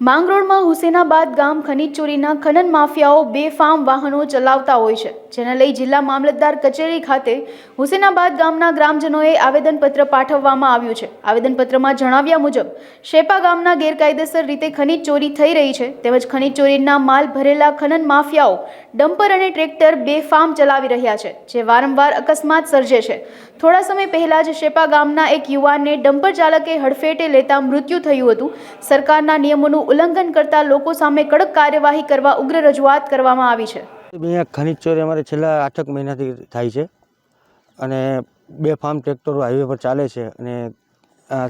માંગરોળમાં હુસેનાબાદ ગામ ખનીજ ચોરીના ખનન માફિયાઓ બેફામ વાહનો ચલાવતા હોય છે. જેને લઈ જિલ્લા મામલતદાર કચેરી ખાતે હુસેનાબાદ ગામના ગ્રામજનોએ આવેદનપત્ર પાઠવવામાં આવ્યું છે. આવેદનપત્રમાં જણાવ્યા મુજબ, શેપા ગામના ગેરકાયદેસર રીતે ખનીજ ચોરી થઈ રહી છે. તેમજ ખનીજ ચોરીના માલ ભરેલા ખનન માફિયાઓ ડમ્પર અને ટ્રેક્ટર બેફામ ચલાવી રહ્યા છે, જે વારંવાર અકસ્માત સર્જે છે. થોડા સમય પહેલા જ શેપા ગામના એક યુવાનને ડમ્પર ચાલકે હડફેટે લેતા મૃત્યુ થયું હતું. સરકારના નિયમોનું ઉલ્લંઘન કરતા લોકો સામે કડક કાર્યવાહી કરવા ઉગ્ર રજૂઆત કરવામાં આવી છે. અહીંયા ખનીજ ચોરી અમારે છેલ્લા આઠક મહિનાથી થાય છે અને બે ફાર્મ ટ્રેક્ટરો હાઈવે પર ચાલે છે અને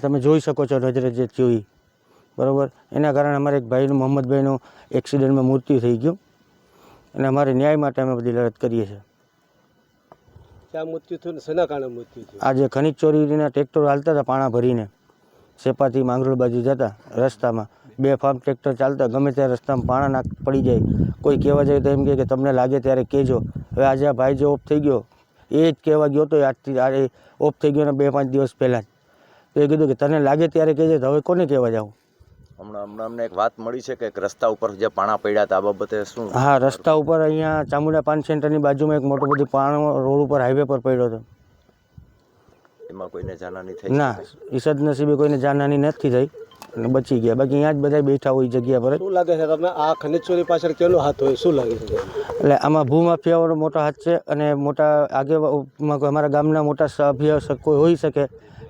તમે જોઈ શકો છો નજરે જે થયું બરાબર? એના કારણે અમારે એક ભાઈનું મોહમ્મદભાઈનું એક્સિડન્ટમાં મૃત્યુ થઈ ગયું અને અમારે ન્યાય માટે અમે બધી લડત કરીએ છીએ. ક્યાં મૃત્યુ થયું શેના કારણે મૃત્યુ થયું? આજે ખનીજ ચોરીના ટ્રેક્ટરો હાલતા હતા પાણા ભરીને. સેપાથી માંગરોળ બાજુ જતા રસ્તામાં. બે ફાર્મ ટ્રેક્ટર ચાલતા ગમે ત્યારે રસ્તામાં પાણા નાખ પડી જાય. કોઈ કહેવા જાય તો એમ કહે કે તમને લાગે ત્યારે કહેજો. હવે આજે આ ભાઈ જે ઓફ થઈ ગયો એ જ કહેવા ગયો તો આજથી આ ઓફ થઈ ગયો ને બે પાંચ દિવસ પહેલાં જ. તો એ કીધું કે તને લાગે ત્યારે કહેજે તો હવે કોને કહેવા જાઉં? હમણાં હમણાં અમને એક વાત મળી છે કે એક રસ્તા ઉપર જે પાણા પડ્યા હતા આ બાબતે શું? હા રસ્તા ઉપર અહીંયા ચામુંડા પાન સેન્ટરની બાજુમાં એક મોટો બધું પાણો રોડ ઉપર હાઈવે પર પડ્યો હતો. એમાં કોઈને જાનહાની થઈ ના ઈસદ નસીબે કોઈને જાનહાની નથી થઈ. અને બચી ગયા. બાકી અહીંયા જ બધા બેઠા હોય જગ્યા પર શું લાગે છે તમે આ ખનિજ ચોરી પાછળ કેનો હાથ હોય? શું લાગે છે? એટલે આમાં ભૂમાફિયાઓનો મોટો હાથ છે અને મોટા આગેવામાં અમારા ગામના મોટા સભ્ય કોઈ હોઈ શકે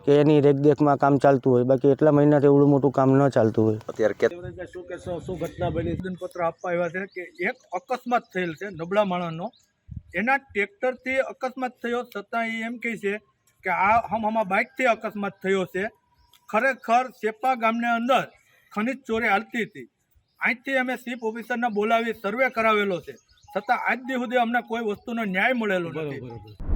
કે એની રેખદેખમાં કામ ચાલતું હોય. બાકી એટલા મહિનાથી એવડું મોટું કામ ન ચાલતું હોય. અત્યારે કે શું કે શું ઘટના બની? પત્ર આપવા આવ્યા છે કે એક અકસ્માત થયેલ છે નબળા માણસનો. એના ટ્રેક્ટરથી અકસ્માત થયો છતાં એ એમ કહે છે કે આ હમ હમા બાઇકથી અકસ્માત થયો છે. ખરેખર સેપા ગામની અંદર ખનિજ ચોરી હાલતી હતી. અહીંથી અમે ચીફ ઓફિસરને બોલાવી સર્વે કરાવેલો છે. છતાં આજ સુધી અમને કોઈ વસ્તુનો ન્યાય મળેલો નથી.